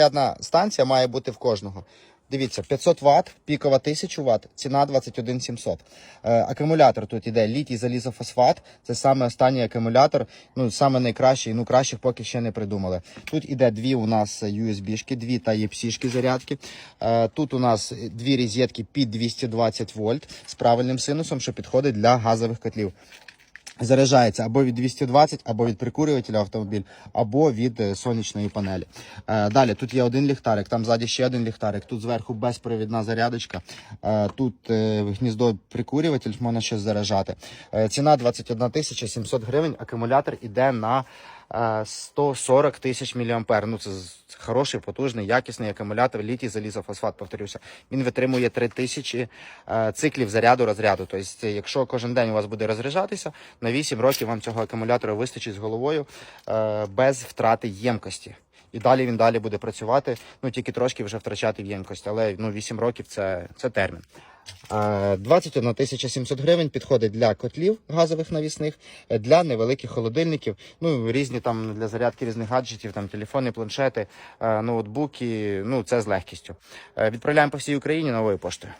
Одна станція має бути в кожного. Дивіться, 500 Вт, пікова 1000 Вт, ціна 21 700. Е, акумулятор тут іде літій залізофосфат. Це саме останній акумулятор, ну саме найкращий, ну кращих поки ще не придумали. Тут іде дві у нас USB-шки, дві Type-C-шки зарядки. Е, тут у нас дві розетки під 220 вольт з правильним синусом, що підходить для газових котлів. Заряджається або від 220, або від прикурювателя автомобіль, або від е, сонячної панелі. Е, далі тут є один ліхтарик, там ззаді ще один ліхтарик. Тут зверху безпровідна зарядочка. Е, тут гніздо прикурюватель, можна щось заряджати. Ціна 21 тисяча 700 гривень. Акумулятор іде на 140 тисяч мА. Ну це хороший, потужний, якісний акумулятор, літій залізофосфат, повторюся. Він витримує 3000 е, циклів заряду розряду. Тобто, якщо кожен день у вас буде розряджатися, на 8 років вам цього акумулятора вистачить з головою е, без втрати ємкості. І далі він далі буде працювати, ну тільки трошки вже втрачати в ємкость, але ну 8 років це, це термін. Е, 21 тисяча 700 гривень підходить для котлів газових навісних, для невеликих холодильників, ну різні там для зарядки різних гаджетів, там телефони, планшети, е, ноутбуки. Ну це з легкістю. Е, Відправляємо по всій Україні новою поштою.